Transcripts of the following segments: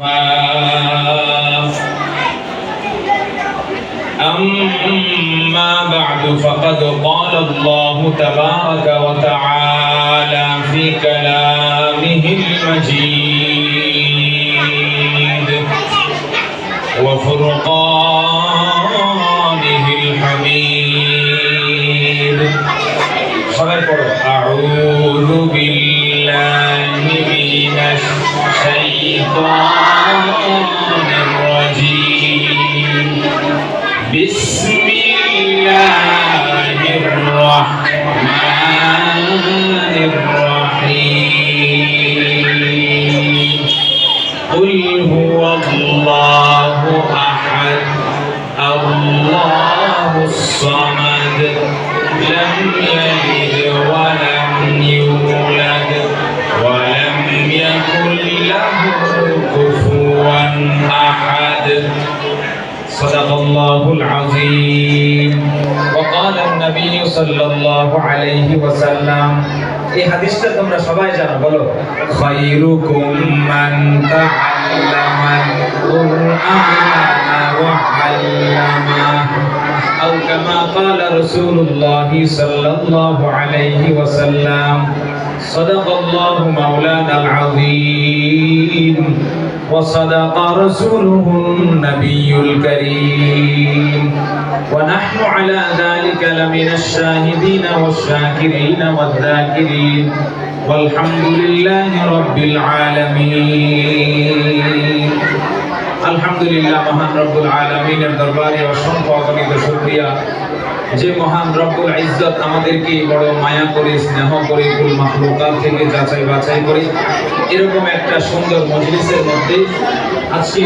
أما بعد فقد قال الله تبارك وتعالى في كلامه المجيد. قل هو الله أحد الله الصمد لم يلد ولم يولد ولم يكن له كفوا أحد. صدق الله العظيم. وقال النبي صلى الله عليه وسلم এই হাদিসটা তোমরা সবাই জানো বলো খায়রুকুম মান তাআল্লামাল কুরআনা ওয়া আল্লামা أو كما قال رسول الله صلى الله عليه وسلم صدق الله مولانا العظيم وصدق رسوله النبي الكريم ونحن على ذلك لمن الشاهدين والشاكرين والذاكرين والحمد لله رب العالمين আলহামদুলিল্লাহ মহান রব্বুল আলমিনের দরবারে অসংখ্য অগণিত শুকরিয়া যে মহান রব্বুল ইজ্জত আমাদেরকে বড় মায়া করে, স্নেহ করে কুল মাখলুকাত থেকে যাচাই বাছাই করে, এরকম একটা সুন্দর মজলিসের মধ্যে আজকে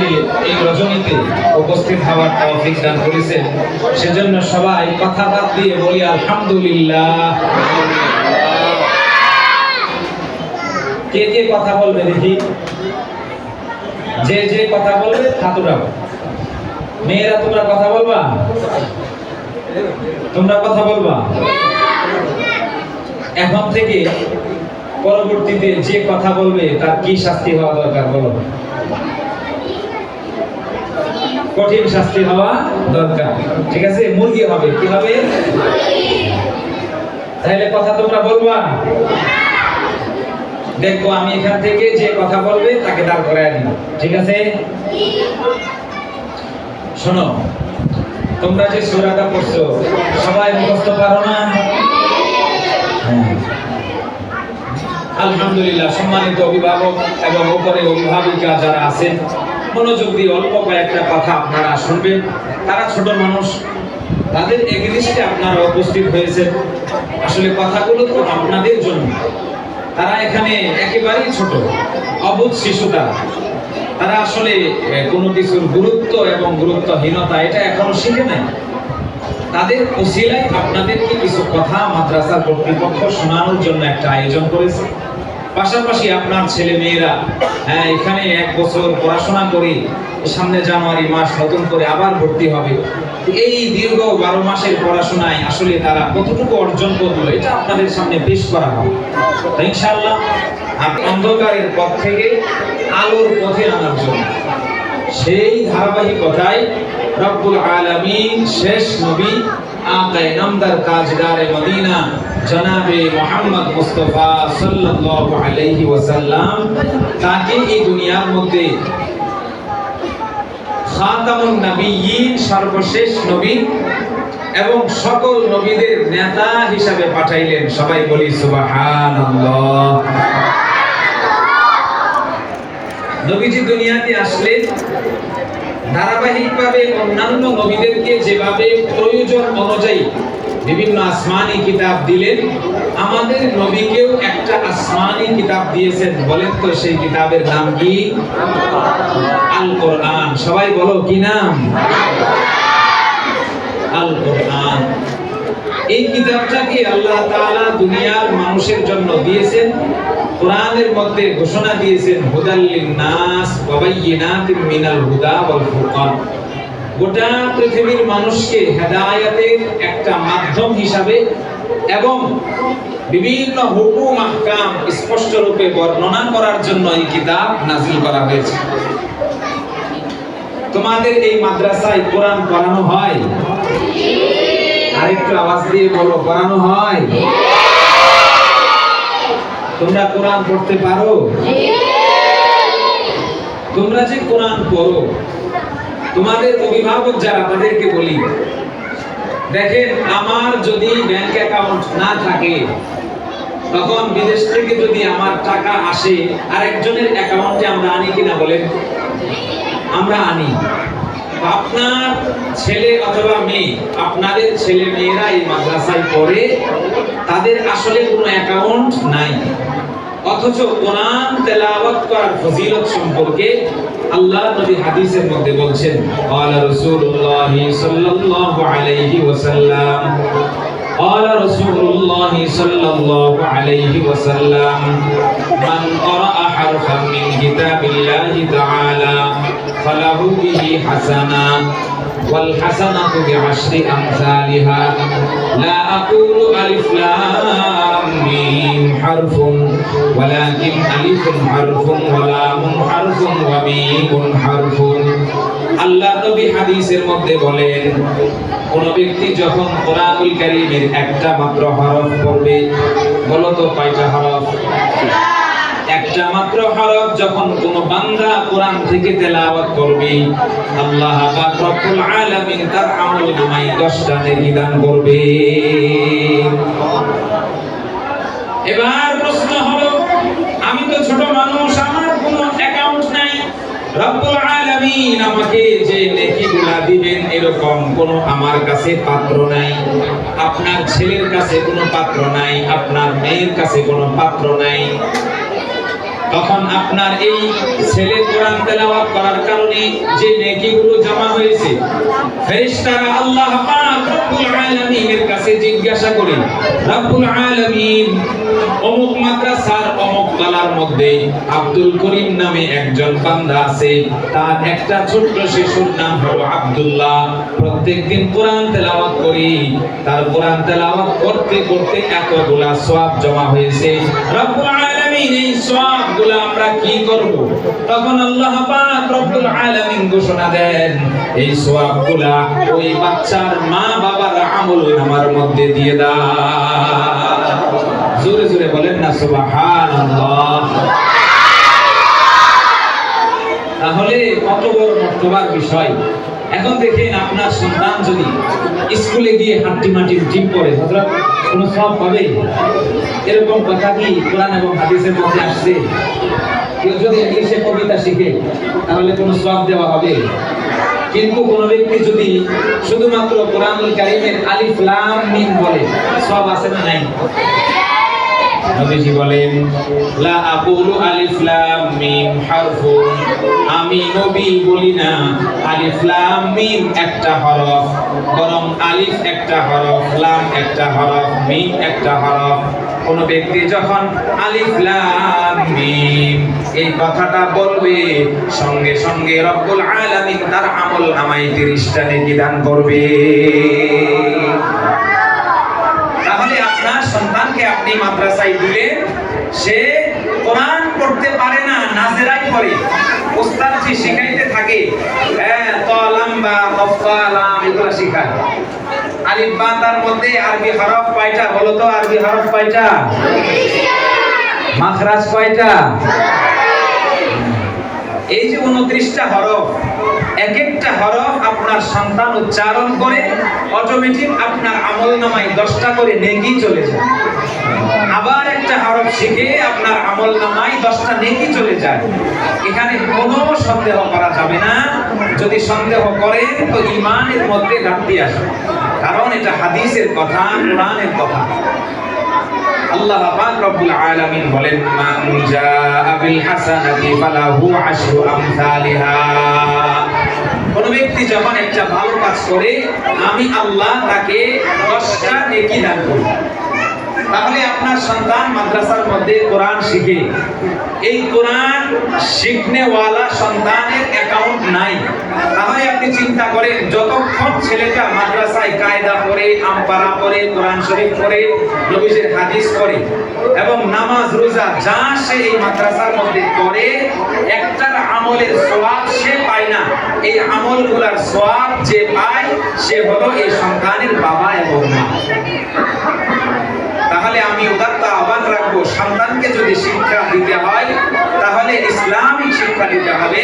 এই রজনীতে উপস্থিত হওয়ার তৌফিক দান করেছেন। সেজন্য সবাই কথা বাদ দিয়ে বলি, আলহামদুলিল্লাহ। কে কে কথা বলবে দেখি? যে যে কথা বলবে হাত মেয়েরা তোমরা কথা বলবা? তোমরা কথা বলবা? এখন থেকে পরবর্তীতে যে কথা বলবে, তার কি শাস্তি হওয়া দরকার বলো? কঠিন শাস্তি হওয়া দরকার। ঠিক আছে? মুরগি হবে, কি হবে? তাহলে কথা তোমরা বলবা? দেখব আমি এখান থেকে যে কথা বলবে, তাকে দাঁড় করায় দিব। ঠিক আছে? শোনো তোমরা যে সূরাটা পড়ছো, সবাই মুখস্থ পারো না। হ্যাঁ। আলহামদুলিল্লাহ, সম্মানিত অভিভাবক এবং উপরে অভিভাবিকা যারা আছেন, মনোযোগ দিয়ে অল্প কয়েকটা কথা আপনারা শুনবেন। তারা ছোট মানুষ, তাদের এগেনিস্টে আপনারা উপস্থিত হয়েছে আসলে কথাগুলো তো আপনাদের জন্য। তারা এখানে একেবারেই ছোট, অবুধ শিশু তারা আসলে কোনো কিছুর গুরুত্ব এবং গুরুত্বহীনতা এটা এখনও শিখে নাই। তাদের ওসিলায় আপনাদেরকে কিছু কথা মাদ্রাসার কর্তৃপক্ষ শোনানোর জন্য একটা আয়োজন করেছে। পাশাপাশি আপনার ছেলে মেয়েরা হ্যাঁ এখানে এক বছর পড়াশোনা করে সামনে জানুয়ারি মাস নতুন করে আবার ভর্তি হবে। এই দীর্ঘ বারো মাসের পড়াশোনায় আসলে তারা কতটুকু অর্জন করল, এটা আপনাদের সামনে পেশ করা হবে। আপনি অন্ধকারের পথ থেকে আলোর পথে আনার জন্য। সেই ধারাবাহিকতায় রব্বুল আলামিন শেষ নবী নামদার কাজদারে মদিনা জনাবে মোহাম্মদ মুস্তাফা সাল্লাল্লাহু আলাইহি ওয়াসাল্লাম তাকে এই দুনিয়ার মধ্যে খাতামুন নবিয়্যিন সর্বশেষ নবী এবং সকল নবীদের নেতা হিসাবে পাঠাইলেন। সবাই বলি সুবহানাল্লাহ। নবীজি দুনিয়াতে আসলেন, ধারাবাহিকভাবে অন্যান্য নবীদেরকে যেভাবে প্রয়োজন অনুযায়ী বিভিন্ন আসমানি কিতাব দিলেন, আমাদের নবীকেও একটা আসমানি কিতাব দিয়েছেন। বলেন তো সেই কিতাবের নাম কি? আল কোরআন সবাই বলো কি নাম? আল কোরআন এই কিতাবটাকে আল্লাহ তাআলা দুনিয়ার মানুষের জন্য দিয়েছেন? কোরআনের মধ্যে ঘোষণা দিয়েছেন হুদাল্লিন নাস ওয়া বাইয়িনাতিন মিনাল হুদা ওয়াল ফুরকান গোটা পৃথিবীর মানুষকে হেদায়েতের একটা মাধ্যম হিসাবে এবং বিভিন্ন হুকুম, আহকাম স্পষ্ট রূপে বর্ণনা করার জন্য এই কিতাব নাজিল করা হয়েছে। তোমাদের এই মাদ্রাসায় কোরআন পড়ানো হয়? আরেকটু আওয়াজ দিয়ে বলো, পড়ানো হয়? তোমরা কোরআন পড়তে পারো? তোমরা যে কোরআন পড়ো, তোমাদের অভিভাবক যারা, তাদেরকে বলি। দেখেন, আমার যদি ব্যাংক অ্যাকাউন্ট না থাকে, তখন বিদেশ থেকে যদি আমার টাকা আসে আর একজনের অ্যাকাউন্টে আমরা আনি কিনা বলেন? আমরা আনি। আপনার ছেলে অথবা মেয়ে, আপনাদের ছেলে মেয়েরা এই মাদ্রাসায় পড়ে, তাদের আসলে কোনো অ্যাকাউন্ট নাই। অথচ কোরআন তেলাওয়াত করার ফজিলত সম্পর্কে আল্লাহ নবী হাদিসের মধ্যে বলছেন আলা রাসূলুল্লাহ সাল্লাল্লাহু আলাইহি ওয়াসাল্লাম আলা রাসূলুল্লাহ সাল্লাল্লাহু আলাইহি ওয়াসাল্লাম حرفا من كتاب الله تعالى فله به حسنة والحسنة بعشر أمثالها لا أقول ألف لام ميم حرف ولكن ألف حرف ولام حرف وميم حرف আল্লাহ নবী হাদিসের মধ্যে বলেন কোন ব্যক্তি যখন কোরআনুল কারীমের একটা মাত্র হরফ পড়বে বলো তো কয়টা হরফ একটা মাত্র হরফ যখন কোন বান্দা কোরআন থেকে তেলাওয়াত করবে, আল্লাহ পাক রব্বুল আলামিন তার আমল নামায় 10টা নেকি দান করবে। এবার প্রশ্ন হলো, আমি তো ছোট মানুষ, আমার কোনো অ্যাকাউন্ট নাই। রব্বুল আলামিন আমাকে যে নেকিগুলা দিবেন এরকম কোনো আমার কাছে পাত্র নাই, আপনার ছেলের কাছে কোনো পাত্র নাই, আপনার মেয়ের কাছে কোনো পাত্র নাই তখন আপনার এই ছেলে কোরআন তেলাওয়াত করার কারণে যে নেকিগুলো জমা হয়েছে, ফেরেশতারা আল্লাহ পাক রব্বুল আলামিনের কাছে জিজ্ঞাসা করে রব্বুল আলামিন, অমুক মাদ্রাসার অমুক তলার মধ্যে আব্দুল করিম নামে একজন বান্দা আছে, তার একটা ছোট্ট শিশুর নাম হলো আব্দুল্লাহ। প্রত্যেকদিন কোরআন তেলাওয়াত করি। তার কোরআন তেলাওয়াত করতে করতে এতগুলা সওয়াব জমা হয়েছে। রব্বুল এই সওয়াবগুলো আমরা কি করব? তখন আল্লাহ পাক রব্বুল আলামিন ঘোষণা দেন, এই সওয়াবগুলা ওই বাচ্চার মা বাবার আমল নামার মধ্যে দিয়ে দাও। জোরে জোরে বলেন না, সুবহানাল্লাহ। তাহলে কত বড় মর্তবার বিষয়? এখন দেখেন আপনার সন্তান যদি স্কুলে গিয়ে হাঁটি মাটির টিপ পড়ে, হযরত কোনো সব পাবে? এরকম কথা কি কোরআন এবং হাদিসের মধ্যে আসছে? কেউ যদি ইংলিশে কবিতা শিখে, তাহলে কোনো সব দেওয়া হবে। কিন্তু কোন ব্যক্তি যদি শুধুমাত্র কোরআনুল কারীমের আলিফ লাম মিম বলে সব আছে না নাই? নবীজি বলেন, লা আকুলু আলিফ লাম মিম আমি নবী বলি না, আলিফ লাম মিম একটা হরফ, বরং আলিফ একটা হরফ, লাম একটা হরফ, মিম একটা হরফ। কোন ব্যক্তি যখন আলিফ লাম মিম এই কথাটা বলবে, সঙ্গে সঙ্গে রব্বুল আলামিন তার আমল আমায় 30টা নেকি দান করবে। আপনার সন্তানকে আপনি মাদ্রাসায় দিলেন সে কোরআন পড়তে পারে না, নাজেরাই করে। ওস্তাদ যে শিখাইতে থাকে? হ্যাঁ তলাম বা কফালাম এগুলো শিখায়। আলিফ বা তার মধ্যে আরবি হরফ কয়টা? বলো তো, আরবি হরফ কয়টা? মাখরাজ কয়টা? এই যে উনত্রিশটা হরফ এক একটা হরফ আপনার সন্তান উচ্চারণ করে অটোমেটিক আপনার আমল নামায় দশটা করে নেকি চলে যায়। আবার একটা হরফ শিখে আপনার আমল নামায় দশটা নেকি চলে যায়। এখানে কোনো সন্দেহ করা যাবে না। যদি সন্দেহ করেন তো ইমানের মধ্যে ঘাটতি আসে কারণ এটা হাদিসের কথা, কোরআনের কথা। আল্লাহ পাক রব্বুল আলামিন বলেন, মান জাআ বিল হাসানাতি ফালাহু আশরু আমসালিহা। কোন ব্যক্তি যখন একটা ভালো কাজ করে আমি আল্লাহ তাকে 10টা নেকি দান করি। তাহলে আপনার সন্তান মাদ্রাসার মধ্যে কোরআন শিখে। এই কোরআন শিখনেওয়ালা সন্তানের অ্যাকাউন্ট নাই। তাহলে আপনি চিন্তা করেন, যতক্ষণ ছেলেটা মাদ্রাসায় কায়দা পড়ে আমপারা পড়ে, কোরআন শরীফ করে নবীজের হাদিস করে এবং নামাজ, রোজা, যা সে এই মাদ্রাসার মধ্যে করে, একটার আমলের সওয়াব সে পায় না। এই আমলগুলার সওয়াব যে পায়, সে হলো এই সন্তানের বাবা এবং মা। তাহলে আমি উদাত্ত আহ্বান রাখব, সন্তানকে যদি শিক্ষা দিতে হয়, তাহলে ইসলামিক শিক্ষা দিতে হবে,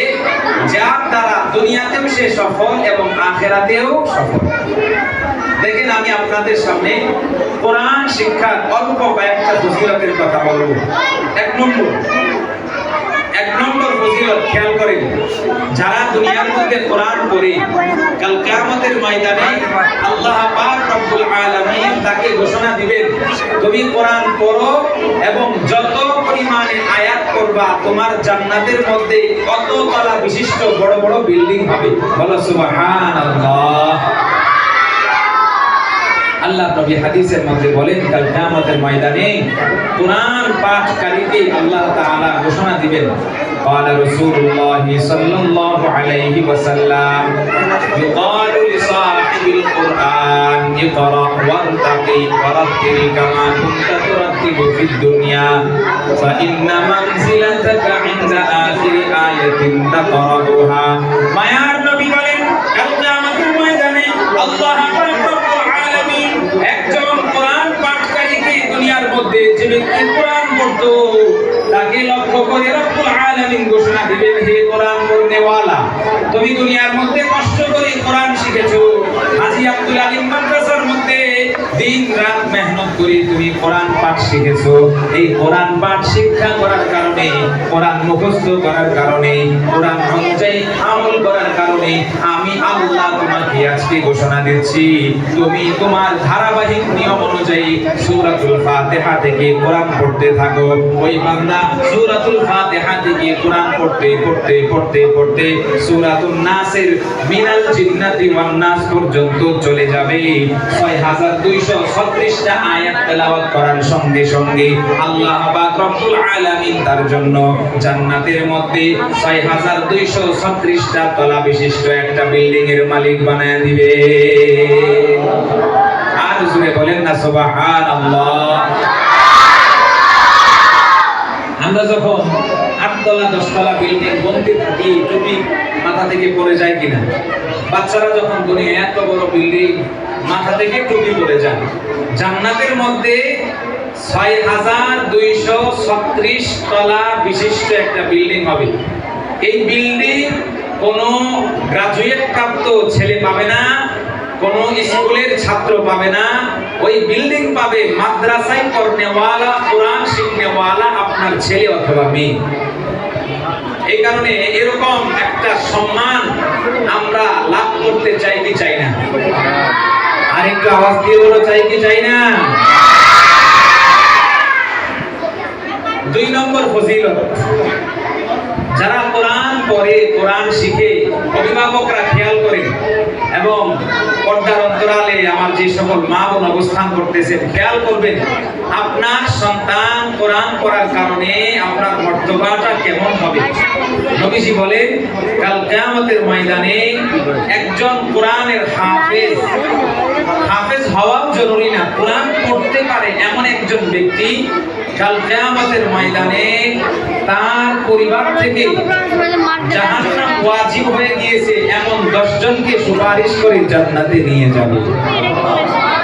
যার দ্বারা দুনিয়াতেও সে সফল এবং আখেরাতেও সফল। দেখেন, আমি আপনাদের সামনে কোরআন শিক্ষার অল্প কয়েকটা ফজিলতের কথা বলব। এক নম্বর এক নম্বর খেয়াল করেন, যারা দুনিয়ার মধ্যে কোরআন পড়ে, কাল কিয়ামতের ময়দানে আল্লাহ পাক রব্বুল আলামিন তাকে ঘোষণা দিবেন, তুমি কোরআন পড়ো এবং যত পরিমাণে আয়াত করবা তোমার জান্নাতের মধ্যে কত তলা বিশিষ্ট বড় বড় বিল্ডিং হবে। বলো সুবহানাল্লাহ। আল্লাহ নবী হাদিসের মধ্যে বলেন, কাল কিয়ামতের ময়দানে কোরআন পাঠকারীকে আল্লাহ তাআলা ঘোষণা দিবেন قال رسول الله صلى الله عليه وسلم يقال لصاحب القرآن اقرأ وارتقي ورتل كما كنت ترتل في الدنيا فإن منزلتك عند آخر آية تقرأها মায়ার নবী বলেন কাল কিয়ামতের ময়দানে আল্লাহ পাক রব্বুল আলামিন একজন কোরআন পাঠকারীকে দুনিয়ার মধ্যে যে ব্যক্তি কোরআন পড়তো তাকে লক্ষ্য করে রব্বুল আলামিন ঘোষণা দিবেন হে কোরআন পড়নেওয়ালা তুমি দুনিয়ার মধ্যে কষ্ট করে কোরআন শিখেছো। আজি আব্দুল আলিম মাত্র দিন রাত মেহনত করে তুমি কোরআন পাঠ শিখেছো। এই কোরআন পাঠ শিক্ষা করার কারণে, কোরআন মুখস্থ করার কারণে, কোরআন অনুযায়ী আমল করার কারণে আমি আল্লাহ তোমাকে আজকে ঘোষণা দিচ্ছি। তুমি তোমার ধারাবাহিক নিয়ম অনুযায়ী সূরাতুল ফাতিহা থেকে কোরআন পড়তে থাকো। ওই বান্দা সূরাতুল ফাতিহা থেকে কোরআন পড়তে পড়তে পড়তে পড়তে সূরাতুন নাসের মিনাল জিন্নাতি ওয়ান নাস পর্যন্ত চলে যাবে। 6236 টা আয়াত তেলাওয়াত করার সঙ্গে সঙ্গে আল্লাহ পাক রব্বুল আলামিন তার জন্য জান্নাতের মধ্যে 6236 টা তলা বিশিষ্ট একটা বিল্ডিং মালিক বানায় দিবে। আর বলেন না, সুবহানাল্লাহ। আমরা যখন আটতলা দশতলা বিল্ডিং বন্দি থাকি, টুপি মাথা থেকে পড়ে যায় কিনা? বাচ্চারা যখন বলি এত বড় বিল্ডিং মাথা থেকে টুপি পড়ে যান। জান্নাতের মধ্যে ছয় হাজার দুইশো ছত্রিশ তলা বিশিষ্ট একটা বিল্ডিং হবে। এই বিল্ডিং কোনো গ্রাজুয়েট প্রাপ্ত ছেলে পাবে না, কোন স্কুলের ছাত্র পাবে না। ওই বিল্ডিং পাবে মাদ্রাসায় পড়নেওয়ালা, কোরআন শিখনেওয়ালা আপনার ছেলে অথবা মেয়ে। এই কারণে এরকম একটা সম্মান আমরা লাভ করতে চাই কি চাই না? আর একটু আওয়াজ দিয়ে বলো, চাই কি চাই না? দুই নম্বর ফজিলত। যারা কোরআন পড়ে, কোরআন শিখে, অভিভাবকরা খেয়াল করেন এবং পর্দার অন্তরালে আমার যে সকল মা বোন অবস্থান করতেছে খেয়াল করবেন, আপনার সন্তান কোরআন করার কারণে আপনার মর্তবাটা কেমন হবে? নবীজি বলেন, কাল কেয়ামতের ময়দানে একজন কোরআনের হাফেজ হাফেজ হওয়াও জরুরি না। কোরআন পড়তে পারে এমন একজন ব্যক্তি কাল কেয়ামতের ময়দানে তার পরিবার থেকে জাহান্নাম ওয়াজিব হয়ে গিয়েছে, এমন 10 জনকে সুপারিশ করে জান্নাতে নিয়ে যাবে।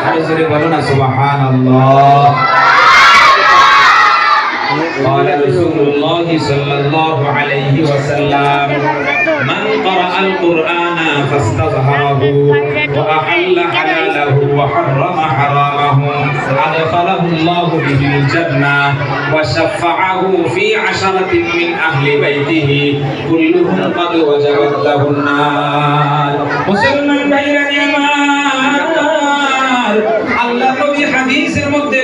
আরও জোরে বলো না, সুবহানাল্লাহ। قال رسول الله صلى الله عليه وسلم من قرأ القرآن فاستظهره وأحل حلاله وحرم حرامه أدخله الله به الجنة وشفعه في عشرة من أهل بيته كلهم قد وجبت له النار مسلمان بين আমার আল্লাহ নবী হাদিসের মধ্যে বলেন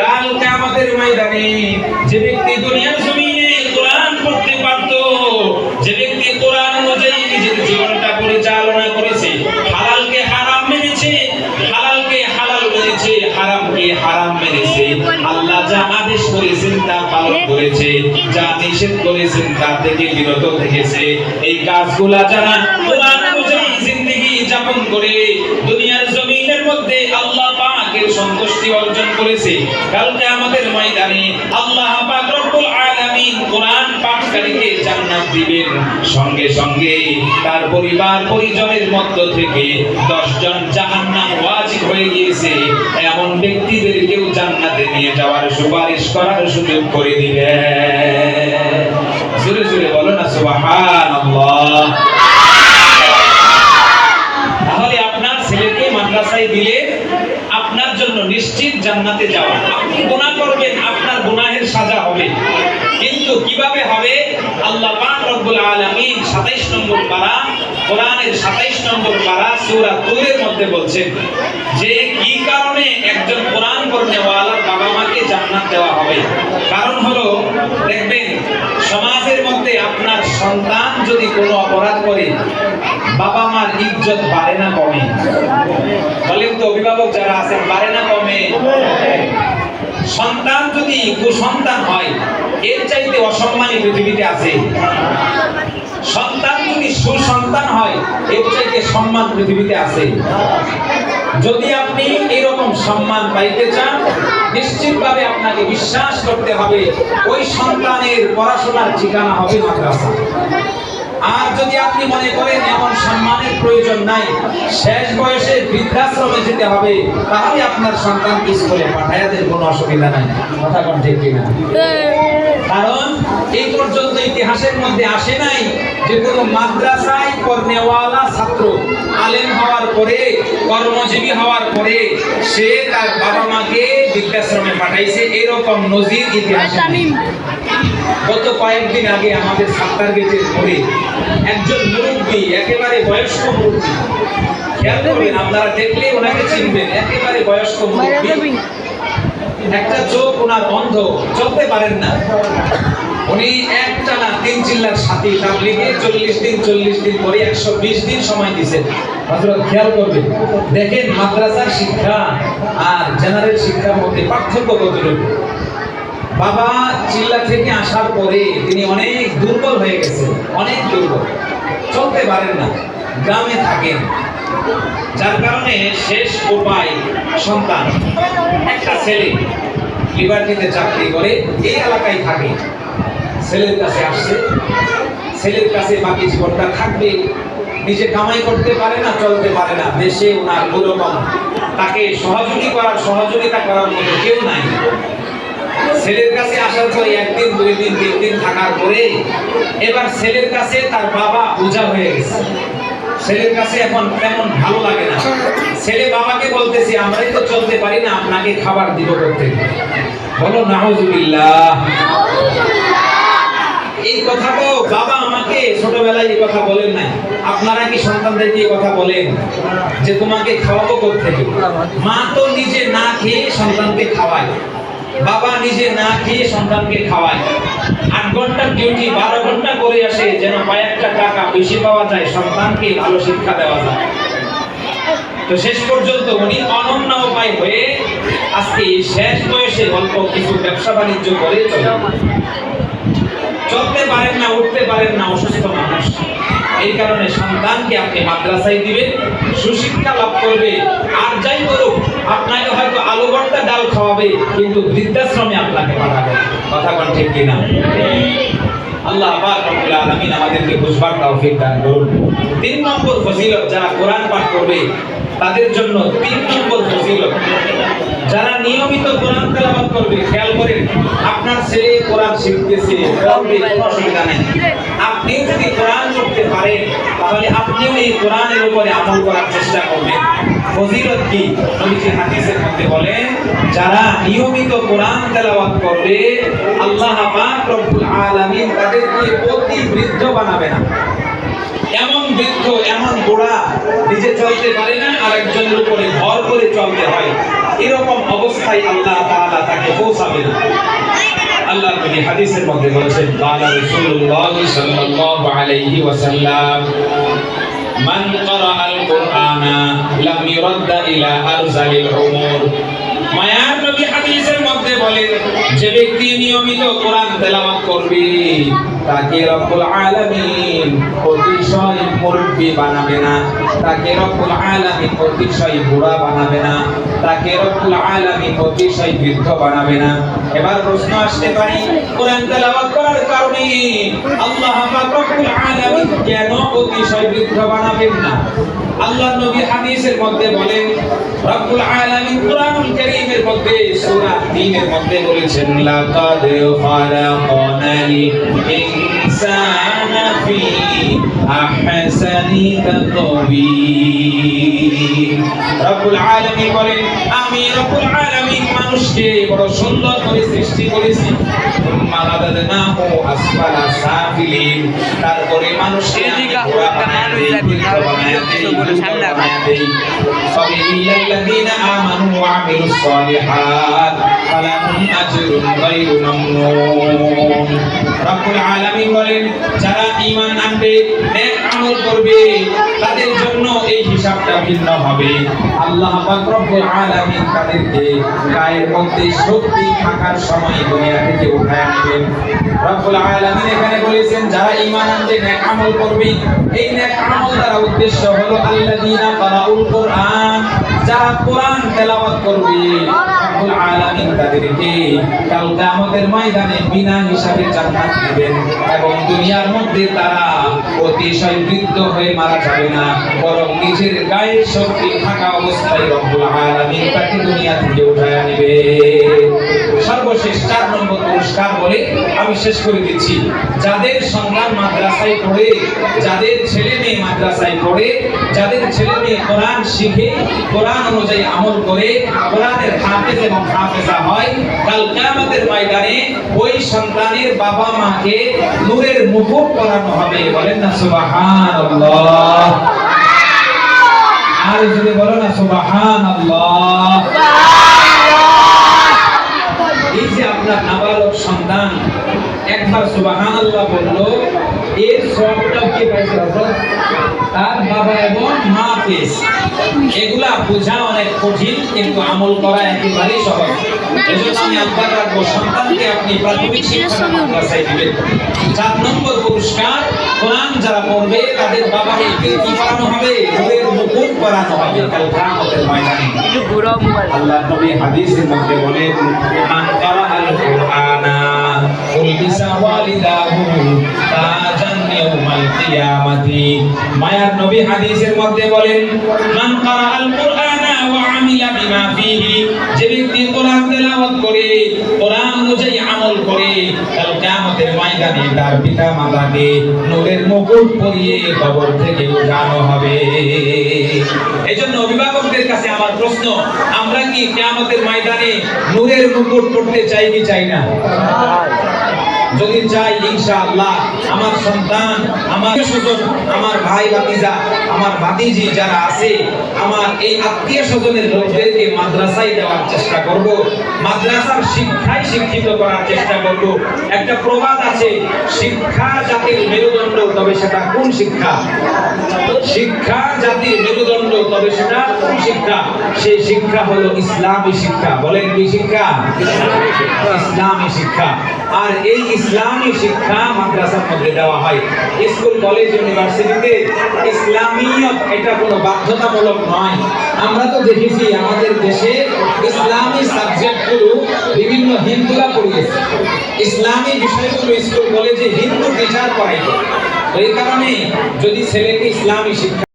কাল কিয়ামতের ময়দানে যে ব্যক্তি দুনিয়ার জমিনে কোরআন পড়তে পারত, যে ব্যক্তি কোরআন অনুযায়ী নিজের জীবনটা পরিচালনা করেছে, হালালকে হারাম মেনেছে, হালালকে হালাল মেনেছে হারামকে হারাম মেনেছে। আল্লাহ যা আদেশ করেছেন তা পালন করেছে, যা নিষেধ করেছেন তা থেকে বিরত থেকেছে। এই কাজগুলা যারা কোরআন অনুযায়ী জিন্দেগি যাপন করে সন্তুষ্টি অর্জন করেছে। কালকে আমাদের ময়দানে আল্লাহ পাক রব্বুল আলামিন কোরআন পাঠকারীকে জান্নাত দিবেন। সঙ্গে সঙ্গে তার পরিবার পরিজনের মধ্য থেকে 10 জন জাহান্নাম হয়ে গিয়েছে। এমন জান্নাতে নিয়ে যাওয়ার সুপারিশ করার সুযোগ করে দিবেন। জোরে জোরে বলো না, সুবহানাল্লাহ। তাহলে আপনার ছেলেকে মাদ্রাসায় দিলে নিশ্চিত জান্নাতে যাওয়া। আপনি গুনাহ করবেন, আপনার গুনাহের সাজা হবে। কিন্তু কীভাবে হবে? আল্লাহ পাক রব্বুল আলামিন 27 নম্বর পারা, কোরআনের 27 নম্বর পারা সূরা তুরের মধ্যে বলছেন, যে কি কারণে একজন কোরআন পড়নেওয়ালার বাবা মাকে জান্নাত দেওয়া হবে? কারণ হলো, দেখবেন আপনার সন্তান যদি কোনো অপরাধ করে, বাবা মার ইজ্জত বাড়ে না কমে। বলেন তো, অভিভাবক যারা আছেন, বাড়ে না কমে? সন্তান যদি কুসন্তান হয়, এর চাইতে অসম্মানী পৃথিবীতে আছে। সন্তান যদি সুসন্তান হয়, এর চাইতে সম্মান পৃথিবীতে আছে। যদি আপনি এরকম সম্মান পাইতে চান, নিশ্চিতভাবে আপনাকে বিশ্বাস করতে হবে, ওই সন্তানের পড়াশোনার ঠিকানা হবে মাদ্রাসা। আর যদি আপনি মনে করেন এমন সম্মানের প্রয়োজন নাই, শেষ বয়সে বৃদ্ধাশ্রমে যেতে হবে, তাহলে আপনার সন্তানকে স্কুলে পাঠাইয়া দেন, কোনো অসুবিধা নাই। কথা ঠিক কিনা? কারণ এই পর্যন্ত ইতিহাসের মধ্যে আসে নাই যে কোনো মাদ্রাসায় পড়নেওয়ালা ছাত্র আলেম হওয়ার পরে কর্মজীবী হওয়ার পরে সে তার বাবা মাকে বৃদ্ধাশ্রমে পাঠাইছে। এরকম নজির ইতিহাসে গত কয়েকদিন আগে আমাদের সাত্তার গেটের মোড়ে একজন মুরব্বী একেবারে বয়স্ক মুরব্বী খেয়াল করবেন আপনারা দেখলে ওনাকে চিনবেন একেবারে বয়স্ক মুরব্বী। একটা চোখ ওনার বন্ধ চলতে পারেন না। উনি একটা না তিন চিল্লার সাথী তাবলিগে চল্লিশ দিন চল্লিশ দিন করে একশো বিশ দিন সময় দিয়েছেন হজরত খেয়াল করবেন, দেখেন মাদ্রাসার শিক্ষা আর জেনারেল শিক্ষার মধ্যে পার্থক্য কতটুকু। বাবা চিল্লা থেকে আসার পরে তিনি অনেক দুর্বল হয়ে গেছেন, অনেক দুর্বল। চলতে পারেন না, গ্রামে থাকেন। যার কারণে শেষ উপায় সন্তান। একটা ছেলে লিবার্টিতে চাকরি করে, এই এলাকায় থাকে। ছেলের কাছে আসছে। ছেলের কাছে বাকি জীবনটা থাকবে। নিজে কামাই করতে পারে না, চলতে পারে না। দেশে ওনার ওরকম। তাকে সহযোগী করার সহযোগিতা করার মতো কেউ নাই। ছেলের কাছে আসার পরে একদিন, দুই দিন, তিন দিন থাকার পরে এবার ছেলের কাছে তার বাবা পূজা হয়ে গেছে। ছেলের কাছে এখন তেমন ভালো লাগে না। ছেলে বাবাকে বলতেছে আমরাই তো চলতে পারি না আপনাকে খাবার দিব করতে। বলো নাহজুবিল্লাহ এই কথা তো বাবা আমাকে ছোটবেলায় এই কথা বলেন নাই। আপনারা কি সন্তানদেরকে এই কথা বলেন? যে তোমাকে খাওয়াবো থেকে মা তো নিজে না খেয়ে সন্তানকে খাওয়ায়। বাবা নিজে না খেয়ে সন্তানকে খাওয়ায়। আট ঘণ্টা ডিউটি বারো ঘণ্টা করে আসে যেন কয়েকটা টাকা বেশি পাওয়া যায়, সন্তানকে ভালো শিক্ষা দেওয়া যায়। তো শেষ পর্যন্ত উনি অনন্য উপায় হয়ে আজকে শেষ বয়সে অল্প কিছু ব্যবসা বাণিজ্য করে চলে চলতে পারেন না, উঠতে পারেন না, অসুস্থ মানুষ। এই কারণে সন্তানকে আপনি মাদ্রাসায় দিবেন, সুশিক্ষা লাভ করবে আর যাই করুক আপনাকে হয়তো আলু ভর্তা ডাল খাওয়াবে কিন্তু বৃদ্ধাশ্রমে আপনাকে পাঠাবে কথা কোন ঠিক কিনা? আল্লাহ পাক রব্বুল আলামিন আমাদেরকে বুঝবার তৌফিক দান করুন। তিন নম্বর ফজিলত যারা কোরআন পাঠ করবে তাদের জন্য তিন নম্বর ফজিলত। যারা নিয়মিত কোরআন তেলাওয়াত করবে, খেয়াল করেন, আপনার ছেলে কোরআন শিখতেছে, পড়বে, কোনো অসুবিধা নেই। আপনি যদি কোরআন পড়তে পারেন, তাহলে আপনিও এই কোরআনের উপরে আমল করার চেষ্টা করবেন। ফজিলত কি? নবীজি হাদিসের মধ্যে বলেন, যারা নিয়মিত কোরআন তেলাওয়াত করবে, আল্লাহ পাক রব্বুল আলামিন তাদেরকে অতি বৃদ্ধ বানাবে না। এমন বৃদ্ধ এমন গোড়া নিজে চলতে পারে না আর একজনের উপরে ভর করে চলতে হয় এরকম অবস্থায় আল্লাহ তাআলা তাকে পৌঁছাবে না আল্লাহ নবী হাদিসের মধ্যে বলেছেন قال রাসূলুল্লাহ সাল্লাল্লাহু আলাইহি ওয়াসাল্লাম মান قرأ القرآن لم يرد إلى أرذل الأمور মায়ার নবী হাদিসের মধ্যে বলেন যে ব্যক্তি নিয়মিত কোরআন তেলাওয়াত করবে তাকে রব্বুল আলামিন অতিশয় মুরব্বী বানাবে না। তাকে রব্বুল আলামিন অতিশয় বুড়া বানাবে না। তাকে রব্বুল আলামিন অতিশয় বৃদ্ধ বানাবে না। এবার প্রশ্ন আসতে পারে, কোরআন তেলাওয়াত করার কারণে আল্লাহ পাক রব্বুল আলামিন কেন অতিশয় বৃদ্ধ বানাবেন না? আল্লাহ নবী হাদিসের মধ্যে বলেন, রব্বুল আলামিন কুরআনুল কারীমের মধ্যে, সূরা 3 এর মধ্যে বলেছেন, লাকাদ খালাকানাল ইনসানা। ফি আহসানি তাকওয়িম রব্বুল আলামিন বলেন আমি রব্বুল আলামিন মানুষকে বড় সুন্দর করে সৃষ্টি করেছি। তারপরে মানুষকে আমি ঘোড়া ইমান আনবে, নেক আমল করবে, তাদের জন্য এই হিসাবটা ভিন্ন হবে। আল্লাহ পাক রব্বুল আলামিন তাদেরকে গায়ের মধ্যে শক্তি থাকার সময় দুনিয়া থেকে উঠায় আনবেন। রব্বুল আলামিন এখানে বলেছেন, যারা ইমান আনবে, নেক আমল করবে। এই নেক আমল দ্বারা উদ্দেশ্য হলো, আল্লাযীনা কারাউল কোরআন যারা কোরআন তেলাওয়াত করবে রব্বুল আলামিন তাদেরকে কাল কিয়ামতের ময়দানে বিনা হিসাবে জান্নাত দিবেন এবং দুনিয়ার মধ্যে তারা অতিশয় বৃদ্ধ হয়ে মারা যাবে না বরং নিজের গায়ের শক্তি থাকা অবস্থায় রব্বুল আলামিন তাকে দুনিয়া থেকে উঠায় আনবে সর্বশেষ চার নম্বর পুরস্কার বলে আমি শেষ করে দিচ্ছি। যাদের সন্তান মাদ্রাসায় পড়ে, যাদের ছেলে মেয়ে মাদ্রাসায় পড়ে, যাদের ছেলে মেয়ে কোরআন শিখে, কোরআন অনুযায়ী আমল করে, কোরআনের হাফেজ এবং হাফেজা হয়, কাল কিয়ামতের ময়দানে ওই সন্তানের বাবা মাকে নূরের মুকুট পরানো হবে। বলেন না, সুবহানাল্লাহ। আর যদি বলো না, সুবহানাল্লাহ। আপনার নাবালক সন্তান একবার সুবাহান আল্লাহ বলল এর সবটাও কে পাইছে? তার বাবা এবং মা পেয়েছে। এগুলা বোঝা অনেক কঠিন কিন্তু আমল করা একেবারেই সহজ। এজন্য আমি আব্বার রাখব সন্তানকে আপনি প্রাথমিক শিক্ষা মাদ্রাসায় দিবেন। চার নম্বর পুরস্কার কোরআন যারা পড়বে তাদের বাবাকে কি করানো হবে? মুকুট পরানো হবে কাল ময়দানে। আল্লাহ নবী হাদিসের মধ্যে বলেন কুরআনা উলবিসা ওয়ালিদাহু তাজান تاجا يوم মায়ার নবী হাদিসের মধ্যে বলেন মান من قرأ ওয়া আমিলা বিমা ফিহি। যে ব্যক্তি কোরআন তেলাওয়াত করে, কোরআন অনুযায়ী আমল করে কাল কিয়ামতের ময়দানে তার পিতা মাতাকে নূরের মুকুট পরিয়ে কবর থেকে উঠানো হবে। এজন্য অভিভাবকদের কাছে আমার প্রশ্ন, আমরা কি কিয়ামতের ময়দানে নূরের মুকুট পড়তে চাই কি চাই না? যদি চাই ইনশাআল্লাহ, আমার সন্তান, আমার স্বজন আমার ভাই ভাতিজা, আমার ভাতিজি যারা আছে, আমার এই আত্মীয় স্বজনের লোকদেরকে মাদ্রাসায় দেওয়ার চেষ্টা করব, মাদ্রাসার শিক্ষায় শিক্ষিত করার চেষ্টা করব। একটা প্রবাদ আছে, শিক্ষা জাতির মেরুদণ্ড, তবে সেটা কোন শিক্ষা? শিক্ষা জাতির মেরুদণ্ড, তবে সেটা কোন শিক্ষা? সেই শিক্ষা হলো ইসলামী শিক্ষা। বলেন কি শিক্ষা? ইসলামী শিক্ষা। আর এই ইসলামী শিক্ষা মাদ্রাসার মধ্যে দেওয়া হয়। স্কুল, কলেজ, ইউনিভার্সিটিতে ইসলামিয়ত এটা কোনো বাধ্যতামূলক নয়। আমরা তো দেখেছি আমাদের দেশে ইসলামী সাবজেক্টগুলো বিভিন্ন হিন্দুরা পড়িয়েছে। ইসলামী বিষয়গুলো স্কুল, কলেজে হিন্দু টিচার পড়াইতো। এই কারণে যদি ছেলেকে ইসলামী শিক্ষা